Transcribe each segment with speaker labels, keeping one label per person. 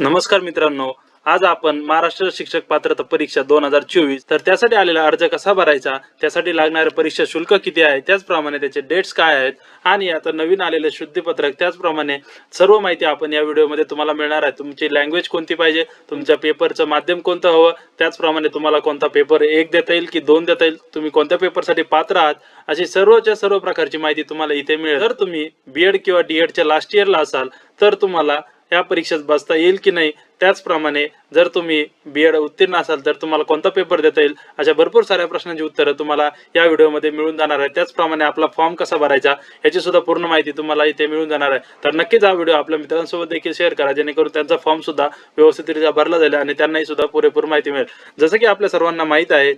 Speaker 1: नमस्कार मित्रांनो आज आपण महाराष्ट्र शिक्षक पात्रता परीक्षा दोन हजार चोवीस तर त्यासाठी आलेला अर्ज कसा भरायचा त्यासाठी लागणारे परीक्षा शुल्क किती आहे त्याचप्रमाणे त्याचे डेट्स काय आहेत आणि आता नवीन आलेले शुद्धीपत्रक त्याचप्रमाणे सर्व माहिती आपण या व्हिडिओमध्ये तुम्हाला मिळणार आहे. तुमची लँग्वेज कोणती पाहिजे तुमच्या पेपरचं माध्यम कोणतं हवं त्याचप्रमाणे तुम्हाला कोणता पेपर एक देता येईल की दोन देता येईल तुम्ही कोणत्या पेपरसाठी पात्र आहात अशी सर्वच्या सर्व प्रकारची माहिती तुम्हाला इथे मिळेल. जर तुम्ही बी एड किंवा डी एडच्या लास्ट इयरला असाल तर तुम्हाला या परीक्षेत बसता येईल की नाही त्याचप्रमाणे जर तुम्ही बी एड उत्तीर्ण असाल तर तुम्हाला कोणता पेपर देता येईल अशा भरपूर साऱ्या प्रश्नांची उत्तरं तुम्हाला या व्हिडिओमध्ये मिळून जाणार आहे त्याचप्रमाणे आपला फॉर्म कसा भरायचा याची सुद्धा पूर्ण माहिती तुम्हाला इथे मिळून जाणार आहे. तर नक्कीच हा व्हिडिओ आपल्या मित्रांसोबत देखील शेअर करा जेणेकरून त्यांचा फॉर्म सुद्धा व्यवस्थितरित्या भरला जाईल आणि त्यांनाही सुद्धा पुरेपूर माहिती मिळेल. जसं की आपल्या सर्वांना माहीत आहे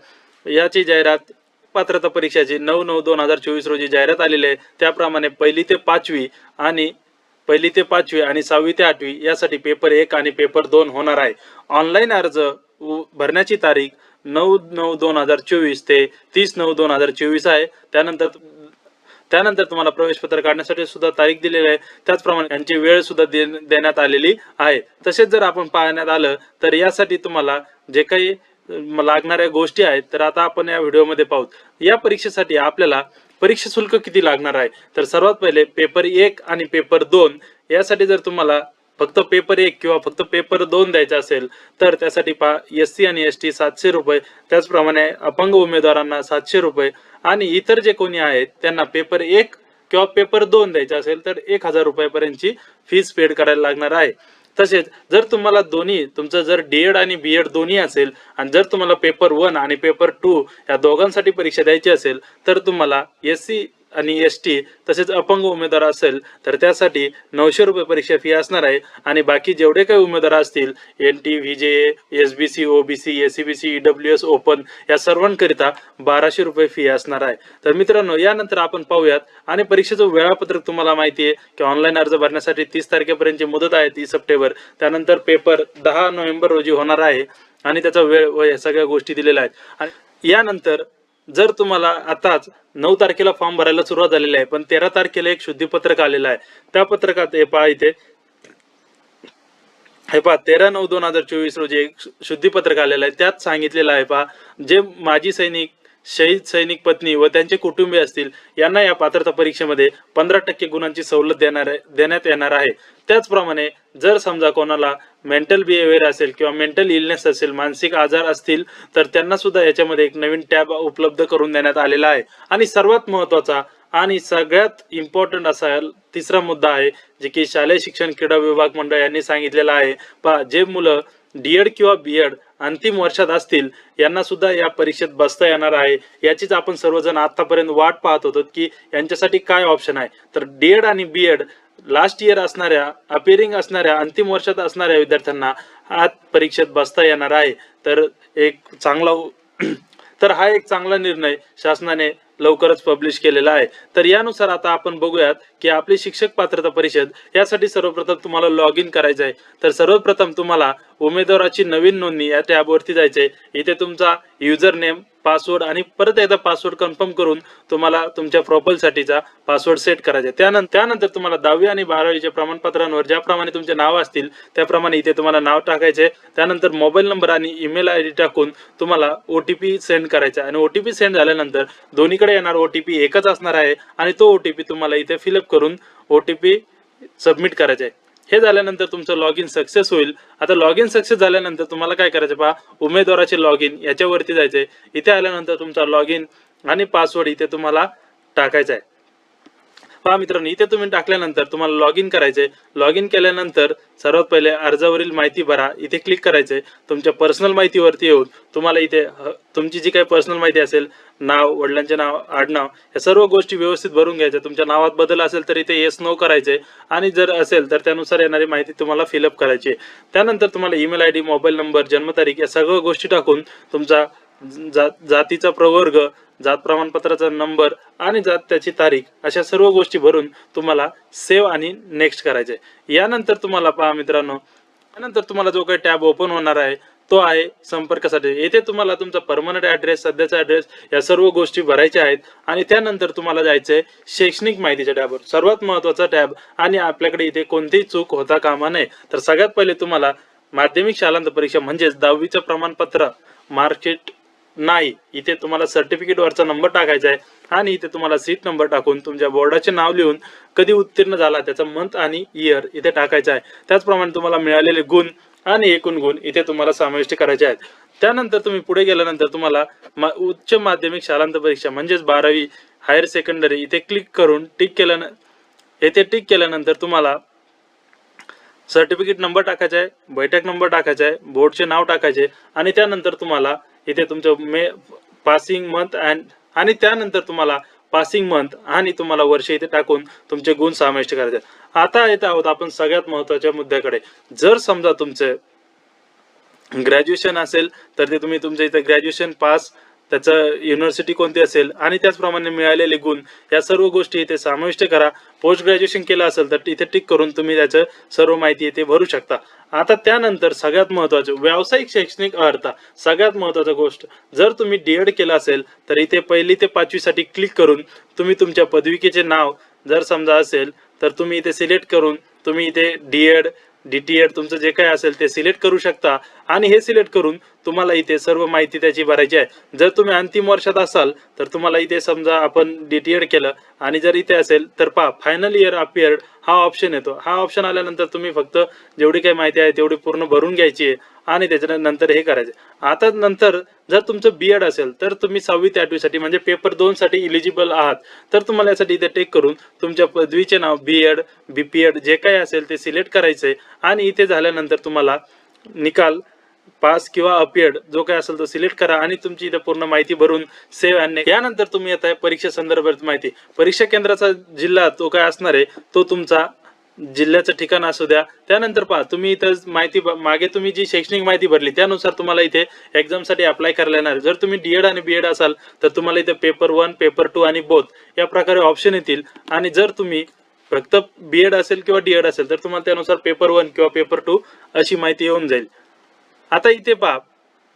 Speaker 1: याची जाहिरात पात्रता परीक्षाची नऊ नऊ दोन हजार चोवीस रोजी जाहिरात आलेली आहे. त्याप्रमाणे पहिली ते पाचवी आणि पहिली ते पाचवी आणि सहावी ते आठवी यासाठी पेपर एक आणि पेपर दोन होणार आहे. ऑनलाईन अर्ज भरण्याची तारीख नऊ नऊ दोन हजार चोवीस ते तीस नऊ दोन हजार चोवीस आहे. त्यानंतर त्यानंतर तुम्हाला प्रवेशपत्र काढण्यासाठी सुद्धा तारीख दिलेली आहे. त्याचप्रमाणे यांची वेळ सुद्धा दे- देण्यात आलेली आहे. तसेच जर आपण पाहण्यात आलं तर यासाठी तुम्हाला जे काही लागणाऱ्या गोष्टी आहेत तर आता आपण या व्हिडिओमध्ये पाहू. या परीक्षेसाठी आपल्याला परीक्षा शुल्क किती लागणार आहे? तर सर्वात पहिले पेपर एक आणि पेपर दोन यासाठी जर तुम्हाला फक्त पेपर एक किंवा फक्त पेपर दोन द्यायचा असेल तर त्यासाठी पा एस सी आणि एस टी सातशे रुपये त्याचप्रमाणे अपंग उमेदवारांना सातशे रुपये आणि इतर जे कोणी आहेत त्यांना पेपर एक किंवा पेपर दोन द्यायचा असेल तर एक हजार रुपयापर्यंतची फीस पेड करायला लागणार आहे. तसेच जर तुम्हाला दोन्ही तुमचं जर डी एड आणि बी एड दोन्ही असेल आणि जर तुम्हाला पेपर वन आणि पेपर टू या दोघांसाठी परीक्षा द्यायची असेल तर तुम्हाला एस सी आणि एस टी तसेच अपंग उमेदवार असेल तर त्यासाठी नऊशे रुपये परीक्षा फी असणार आहे. आणि बाकी जेवढे काही उमेदवार असतील N T V J S B C O B C S C B C W S open या सर्वांकरिता बाराशे रुपये फी असणार आहे. तर मित्रांनो यानंतर आपण पाहूयात आणि परीक्षेचं वेळापत्रक तुम्हाला माहिती आहे की ऑनलाईन अर्ज भरण्यासाठी तीस तारखेपर्यंतची मुदत आहे तीस सप्टेंबर. त्यानंतर पेपर दहा नोव्हेंबर रोजी होणार आहे आणि त्याचा वेळ व या सगळ्या गोष्टी दिलेल्या आहेत. आणि यानंतर जर तुम्हाला आताच नऊ तारखेला फॉर्म भरायला सुरुवात झालेली आहे पण तेरा तारखेला एक शुद्धीपत्रक आलेलं आहे. त्या पत्रकात हे पहा इथे. हे पहा तेरा नऊ दोन हजार चोवीस रोजी एक शुद्धीपत्रक आलेलं आहे. त्यात सांगितलेलं आहे पहा जे माजी सैनिक शहीद सैनिक पत्नी व त्यांचे कुटुंबीय असतील यांना या पात्रता परीक्षेमध्ये पंधरा टक्के गुणांची सवलत देणार देण्यात येणार आहे. त्याचप्रमाणे जर समजा कोणाला मेंटल बिहेवियर असेल किंवा मेंटल इलनेस असेल मानसिक आजार असतील तर त्यांना सुद्धा याच्यामध्ये एक नवीन टॅब उपलब्ध करून देण्यात आलेला आहे. आणि सर्वात महत्त्वाचा आणि सगळ्यात इम्पॉर्टंट असा तिसरा मुद्दा आहे जे की शालेय शिक्षण क्रीडा विभाग मंडळ यांनी सांगितलेलं आहे. पहा जे मुलं डीएड किंवा बी एड अंतिम वर्षात असतील यांना सुद्धा या परीक्षेत बसता येणार आहे. याचीच आपण सर्वजण आतापर्यंत वाट पाहत होतो की यांच्यासाठी काय ऑप्शन आहे. तर डीएड आणि बीएड लास्ट इयर असणाऱ्या अपेरिंग असणाऱ्या अंतिम वर्षात असणाऱ्या विद्यार्थ्यांना आज परीक्षेत बसता येणार आहे. तर एक चांगला तर हा एक चांगला निर्णय शासनाने लवकरच पब्लिश केलेला आहे. तर यानुसार आता आपण बघूयात की आपली शिक्षक पात्रता परिषद यासाठी सर्वप्रथम तुम्हाला लॉग इन करायचं आहे तर सर्वप्रथम तुम्हाला उमेदवाराची नवीन नोंदणी या टॅबवरती जायचे इथे तुमचा युजर नेम पासवर्ड आणि परत एकदा पासवर्ड कन्फर्म करून तुम्हाला तुमच्या प्रोफाईलसाठीचा पासवर्ड सेट करायचा आहे. त्यानंतर त्यानंतर तुम्हाला दहावी आणि बारावीच्या प्रमाणपत्रांवर ज्याप्रमाणे तुमचे नाव असतील त्याप्रमाणे इथे तुम्हाला नाव टाकायचे त्यानंतर मोबाईल नंबर आणि ईमेल आय डी टाकून तुम्हाला ओ टी पी सेंड करायचा आहे. आणि ओ टी पी सेंड झाल्यानंतर दोन्हीकडे येणार ओ टी पी एकच असणार आहे आणि तो ओ टी पी तुम्हाला इथे फिलअप करून ओ टी पी सबमिट करायचा आहे. हे झाल्यानंतर तुमचं लॉग इन सक्सेस होईल. आता लॉग इन सक्सेस झाल्यानंतर तुम्हाला काय करायचं पहा? उमेदवाराचे लॉग इन याच्यावरती जायचंय. इथे आल्यानंतर तुमचा लॉग इन आणि पासवर्ड इथे तुम्हाला टाकायचा आहे पहा मित्रांनो इथे तुम्ही टाकल्यानंतर तुम्हाला लॉग इन करायचे लॉग इन केल्यानंतर सर्वात पहिले अर्जावरील माहिती भरा. इथे क्लिक करायचे तुमच्या पर्सनल माहितीवरती येऊन तुम्हाला इथे तुमची जी काही पर्सनल माहिती असेल नाव वडिलांचे नाव आडनाव या सर्व गोष्टी व्यवस्थित भरून घ्यायच्या. तुमच्या नावात बदल असेल तर इथे येस नो करायचे. आणि जर असेल तर त्यानुसार येणारी माहिती तुम्हाला फिलअप करायची. त्यानंतर तुम्हाला email I D mobile number जन्मतारीख या सर्व गोष्टी टाकून तुमचा जा- जातीचा प्रवर्ग जात प्रमाणपत्राचा नंबर आणि जात त्याची तारीख अशा सर्व गोष्टी भरून तुम्हाला सेव्ह आणि नेक्स्ट करायचे. यानंतर तुम्हाला पहा मित्रांनो त्यानंतर तुम्हाला जो काही टॅब ओपन होणार आहे तो आहे संपर्कासाठी. येथे तुम्हाला तुमचा परमनंट ॲड्रेस सध्याचा ॲड्रेस या सर्व गोष्टी भरायच्या आहेत आणि त्यानंतर तुम्हाला जायचंय शैक्षणिक माहितीच्या टॅबवर. सर्वात महत्त्वाचा टॅब आणि आपल्याकडे इथे कोणतीही चूक होता कामा नये. तर सगळ्यात पहिले तुम्हाला माध्यमिक शालांत परीक्षा म्हणजेच दहावीचं प्रमाणपत्र मार्कशीट नाही. इथे तुम्हाला सर्टिफिकेट वरचा नंबर टाकायचा आहे आणि इथे तुम्हाला सीट नंबर टाकून तुमच्या बोर्डाचे नाव लिहून कधी उत्तीर्ण झाला त्याचा मंथ आणि इयर इथे टाकायचा आहे. त्याचप्रमाणे तुम्हाला मिळालेले गुण आणि एकूण गुण इथे तुम्हाला समाविष्ट करायचे आहेत. त्यानंतर तुम्ही पुढे गेल्यानंतर तुम्हाला मा- उच्च माध्यमिक शालांत परीक्षा म्हणजेच बारावी हायर सेकंडरी इथे क्लिक करून टिक केल्यान येथे टिक केल्यानंतर तुम्हाला सर्टिफिकेट नंबर टाकायचा आहे बैठक नंबर टाकायचा आहे बोर्डचे नाव टाकायचे आणि त्यानंतर तुम्हाला इथे तुमचं मे पासिंग मंथ अँड आणि त्यानंतर तुम्हाला पासिंग मंथ आणि तुम्हाला वर्ष इथे टाकून तुमचे गुण समाविष्ट करायचे. आता येत आहोत आपण सगळ्यात महत्त्वाच्या मुद्द्याकडे. जर समजा तुमचे ग्रॅज्युएशन असेल तर ते तुम्ही तुमच्या इथे ग्रॅज्युएशन पास त्याचं युनिव्हर्सिटी कोणती असेल आणि त्याचप्रमाणे मिळालेले गुण या सर्व गोष्टी इथे समाविष्ट करा. पोस्ट ग्रॅज्युएशन केलं असेल तर इथे टिक करून तुम्ही त्याचं सर्व माहिती इथे भरू शकता. आता त्यानंतर सगळ्यात महत्वाचं व्यावसायिक शैक्षणिक अर्हता सगळ्यात महत्वाची गोष्ट जर तुम्ही डी एड केलं असेल तर इथे पहिली ते पाचवीसाठी क्लिक करून तुम्ही तुमच्या पदविकेचे नाव जर समजा असेल तर तुम्ही इथे सिलेक्ट करून तुम्ही इथे डी एड डीटीएड तुमचं जे काही असेल ते सिलेक्ट करू शकता. आणि हे सिलेक्ट करून तुम्हाला इथे सर्व माहिती त्याची भरायची आहे. जर तुम्ही अंतिम वर्षात असाल तर तुम्हाला इथे समजा आपण डीटीएड केलं. आणि जर इथे असेल तर पहा फायनल इयर अपियर्ड हा ऑप्शन येतो. हा ऑप्शन आल्यानंतर तुम्ही फक्त जेवढी काही माहिती आहे तेवढी पूर्ण भरून घ्यायची आहे. आणि त्याच्यानंतर हे करायचं. आता नंतर जर तुमचं बी एड असेल तर तुम्ही सहावी ते आठवीसाठी म्हणजे पेपर दोन साठी इलिजिबल आहात तर तुम्हाला यासाठी इथे टेक करून तुमच्या पदवीचे नाव बीएड एड जे काही असेल ते सिलेक्ट करायचे आणि इथे झाल्यानंतर तुम्हाला निकाल पास किंवा अपियर्ड जो काय असेल तो सिलेक्ट करा आणि तुमची इथे पूर्ण माहिती भरून सेव्ह आणणे. यानंतर तुम्ही येत आहे परीक्षा संदर्भात माहिती परीक्षा केंद्राचा जिल्हा तो काय असणार आहे तो तुमचा जिल्ह्याचं ठिकाण असू द्या. त्यानंतर पहा तुम्ही इथं माहिती मागे तुम्ही जी शैक्षणिक माहिती भरली त्यानुसार तुम्हाला इथे एक्झामसाठी अप्लाय करायला येणार जर तुम्ही डीएड आणि बीएड असाल तर तुम्हाला इथे पेपर वन पेपर टू आणि बोथ या प्रकारे ऑप्शन येतील. आणि जर तुम्ही फक्त बीएड असेल किंवा डीएड असेल तर तुम्हाला त्यानुसार पेपर वन किंवा पेपर टू अशी माहिती येऊन जाईल. आता इथे पहा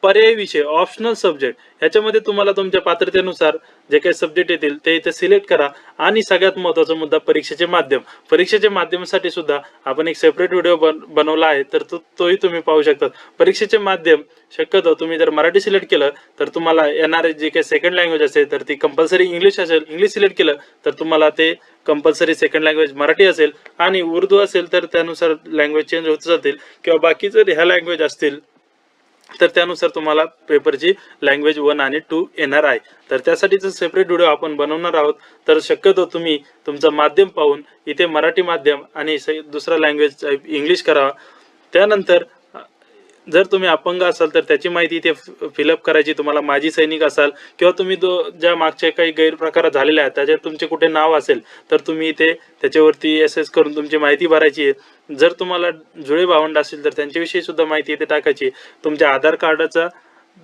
Speaker 1: पर्यायी विषय ऑप्शनल सब्जेक्ट ह्याच्यामध्ये तुम्हाला तुमच्या पात्रतेनुसार जे काही सब्जेक्ट येतील ते इथे सिलेक्ट करा. आणि सगळ्यात महत्त्वाचा मुद्दा परीक्षेचे माध्यम. परीक्षेच्या माध्यमासाठी सुद्धा आपण एक सेपरेट व्हिडिओ बन बनवला आहे तर तो तोही तुम्ही पाहू शकता. परीक्षेचे माध्यम शक्यतो तुम्ही जर मराठी सिलेक्ट केलं तर तुम्हाला येणारे जे काही सेकंड लँग्वेज असेल तर ती कंपल्सरी इंग्लिश असेल इंग्लिश सिलेक्ट केलं तर तुम्हाला ते कंपल्सरी सेकंड लँग्वेज मराठी असेल. आणि उर्दू असेल तर त्यानुसार लँग्वेज चेंज होत जातील. किंवा बाकी जर ह्या लँग्वेज असतील तर त्यानुसार तुम्हाला पेपरची लँग्वेज वन आणि टू येणार आहे. तर त्यासाठीच सेपरेट व्हिडिओ आपण बनवणार आहोत. तर शक्यतो तुम्ही तुमचं माध्यम पाहून इथे मराठी माध्यम आणि दुसरा लँग्वेज इंग्लिश करावा त्यानंतर जर तुम्ही अपंग असाल तर त्याची माहिती इथे फिलअप करायची. तुम्हाला माजी सैनिक असाल किंवा तुम्ही दो ज्या मागचे काही गैरप्रकार झालेले आहेत त्याच्यात तुमचे कुठे नाव असेल तर तुम्ही इथे त्याच्यावरती एस एस करून तुमची माहिती भरायची आहे. जर तुम्हाला जुळे भावंड असेल तर त्यांच्याविषयी सुद्धा माहिती इथे टाकायची. तुमच्या आधार कार्डाचा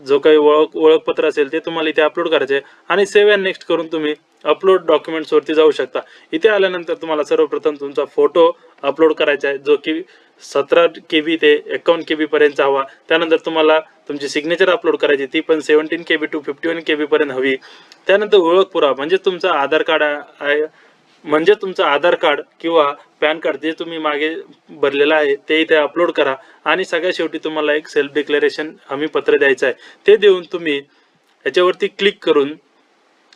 Speaker 1: जो काही ओळख ओळखपत्र असेल ते तुम्हाला इथे अपलोड करायचे आणि सेव्ह अँड नेक्स्ट करून तुम्ही अपलोड डॉक्युमेंट्सवरती जाऊ शकता. इथे आल्यानंतर तुम्हाला सर्वप्रथम तुमचा फोटो अपलोड करायचा आहे जो की सतरा के बी ते एकावन्न के बीपर्यंत हवा. त्यानंतर तुम्हाला तुमची सिग्नेचर अपलोड करायची ती पण seventeen K B two fifty one K बीपर्यंत हवी. त्यानंतर ओळख पुरावा म्हणजे तुमचा आधार कार्ड आहे म्हणजे तुमचं आधार कार्ड किंवा पॅन कार्ड जे तुम्ही मागे भरलेलं आहे ते इथे अपलोड करा. आणि सगळ्या शेवटी तुम्हाला एक सेल्फ डिक्लेरेशन हमी पत्र द्यायचं आहे. ते देऊन तुम्ही याच्यावरती क्लिक करून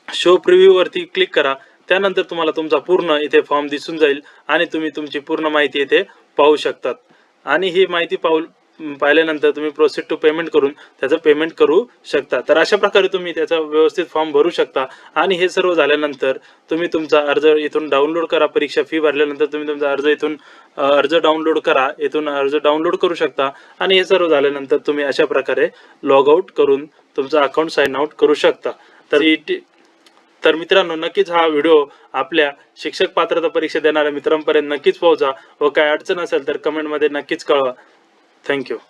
Speaker 1: शो प्रिव्ह्यूवरती क्लिक करा. त्यानंतर तुम्हाला तुमचा पूर्ण इथे फॉर्म दिसून जाईल आणि तुम्ही तुमची पूर्ण माहिती इथे पाहू शकतात. आणि ही माहिती पाहू पाहिल्यानंतर तुम्ही प्रोसेस टू पेमेंट करून त्याचं पेमेंट करू शकता. तर अशा प्रकारे तुम्ही त्याचा व्यवस्थित फॉर्म भरू शकता. आणि हे सर्व झाल्यानंतर तुम्ही तुमचा अर्ज इथून डाउनलोड करा. परीक्षा फी भरल्यानंतर तुम्ही तुमचा अर्ज इथून अर्ज डाउनलोड करा. इथून अर्ज डाउनलोड करू शकता. आणि हे सर्व झाल्यानंतर तुम्ही अशा प्रकारे लॉग आउट करून तुमचं अकाउंट साइन आउट करू शकता. तर तर मित्रांनो नक्कीच हा व्हिडिओ आपल्या शिक्षक पात्रता परीक्षा देणाऱ्या मित्रांपर्यंत नक्कीच पोहोचा व काय अडचण असेल तर कमेंटमध्ये नक्कीच कळवा. Thank you.